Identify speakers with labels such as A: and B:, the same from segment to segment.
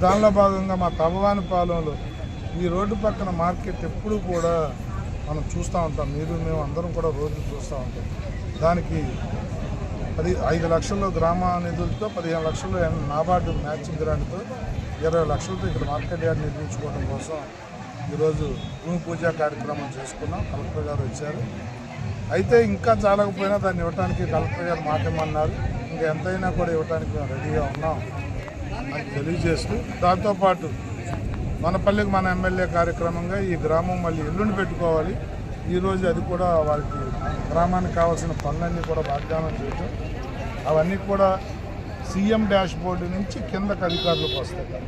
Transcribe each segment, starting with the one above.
A: దానిలో భాగంగా మా తలవాని పాలెంలో ఈ రోడ్డు పక్కన మార్కెట్ ఎప్పుడు కూడా మనం చూస్తూ ఉంటాం. మీరు మేము అందరం కూడా రోజు చూస్తూ ఉంటాం. దానికి పది ఐదు లక్షలు గ్రామ నిధులతో పదిహేను లక్షలు నాబార్డు మ్యాచింగ్ గ్రాంట్తో ఇరవై లక్షలతో ఇక్కడ మార్కెట్ యార్డ్ నిర్మించుకోవడం కోసం ఈరోజు భూమి పూజ కార్యక్రమం చేసుకున్నాం. కలెక్టర్ గారు వచ్చారు. అయితే ఇంకా చాలకపోయినా దాన్ని ఇవ్వడానికి కలెక్టర్ గారు మాట ఇంకా ఎంతైనా కూడా ఇవ్వడానికి మేము రెడీగా ఉన్నాం. అని తెలియజేస్తూ దాంతోపాటు మన పల్లెకి మన ఎమ్మెల్యే కార్యక్రమంగా ఈ గ్రామం మళ్ళీ ఎల్లుండి పెట్టుకోవాలి. ఈరోజు అది కూడా వారికి గ్రామానికి కావాల్సిన పనులన్నీ కూడా వాగ్దానం చేయటం. అవన్నీ కూడా సీఎం డాష్ బోర్డు నుంచి కిందకి అధికారులకు వస్తాయి.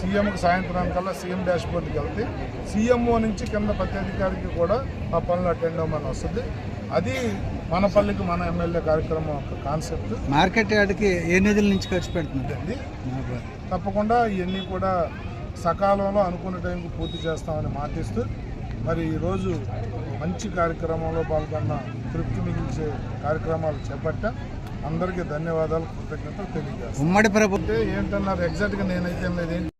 A: సీఎంకి సాయంత్రానికల్లా సీఎం డాష్ బోర్డుకి వెళ్తే సీఎంఓ నుంచి కింద ప్రతి అధికారికి కూడా ఆ పనులు అటెండ్ అవ్వమని వస్తుంది. అది మనపల్లికి మన ఎమ్మెల్యే కార్యక్రమం ఒక కాన్సెప్ట్
B: మార్కెట్ యార్డ్కి ఏ నిధుల నుంచి ఖర్చు
A: ఇది తప్పకుండా ఇవన్నీ కూడా సకాలంలో అనుకున్న టైంకి పూర్తి చేస్తామని మాటిస్తూ మరి ఈరోజు మంచి కార్యక్రమంలో పాల్గొన్న తృప్తి మిగిల్చే కార్యక్రమాలు చేపట్టా. అందరికీ ధన్యవాదాలు కృతజ్ఞతలు తెలియజేస్తాను
B: ఉమ్మడి ప్రభుత్వం
A: ఏంటన్నారు? ఎగ్జాక్ట్గా నేనైతే లేదు